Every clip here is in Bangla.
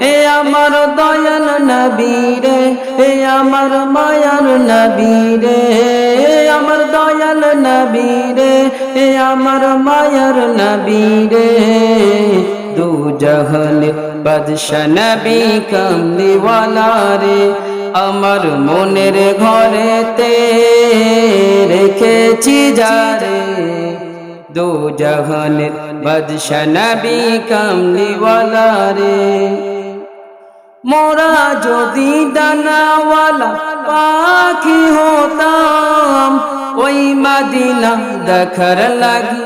এ আমার দয়াল নবী রে, এ আমার মায়ার নবী রে, এ আমার দয়াল নবী রে, এ আমার মায়ার নবী রে। দু জাহানের বাদশা নবী কামলিওয়ালা রে, আমার মনের ঘরেতে রেখেছি যারে দো জাহানের বাদশা নবী কামলিওয়ালা রে মোরা যদি ডানাওয়ালা পাখি হতাম, ওই মাদিনা দেখার লাগি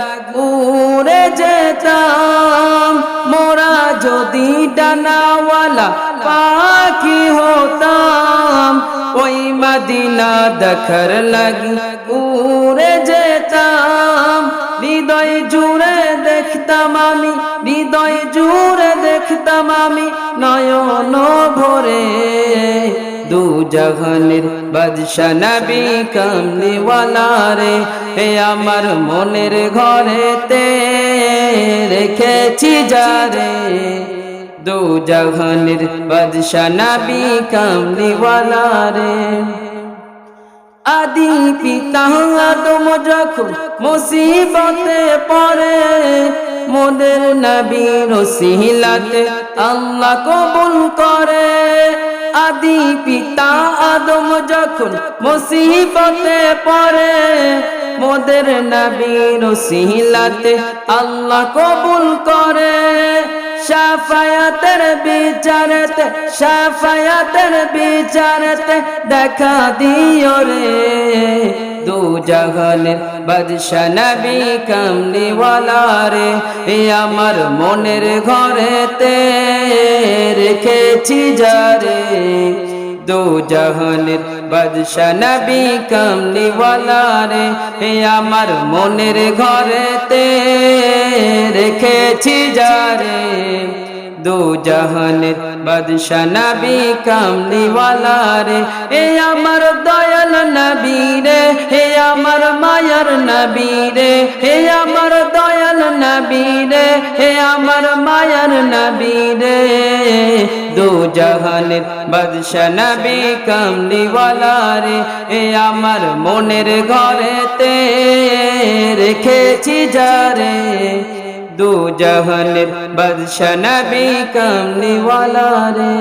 উড়ে যেতাম। মোরা যদি ডানাওয়ালা পাখি হতাম, ওই মাদিনা দেখার লাগি উড়ে যেতাম। হৃদয় জুড়ে দেখতাম আমি, হৃদয় জুড়ে দেখতাম আমি নয়ন ভরে। দু জাহানের বাদশা নবী কামলিওয়ালা রে এ আমার মনের ঘরেতে রেখেছি যারে দু জাহানের বাদশা নবী কামলিওয়ালা রে। আদি পিতা আদম যখন মুসিবতে পড়ে মোদের নবীর সিহিলাতে আল্লাহ কবুল করে। আদি পিতা আদম যখন মুসিবতে পড়ে, মোদের নবীর সিহিলাতে আল্লাহ কবুল করে। সাফায়াতের বিচারেতে সাফায়াতের বিচারেতে দেখা দিও রে। দু জাহানের বাদশা নবী কামলিওয়ালা রে, এ আমার মনের ঘরেতে রেখেছি যারে দু জাহানের বাদশা নবী কামলিওয়ালা রে, এ আমার মনের ঘরেতে রেখেছি যারে দু জাহানের বাদশা নবী কামলিওয়ালা রে। এ আমার দয়াল নবী রে হে আমার মায়ার নবী রে। হে আমার দয়াল নবী রে হে আমার মায়ার নবী রে। দু জাহানের বাদশা নবী কামলিওয়ালা রে, এ আমার মনের ঘরেতে রেখেছি যারে দু জাহানের বাদশা নবী কামলিওয়ালা রে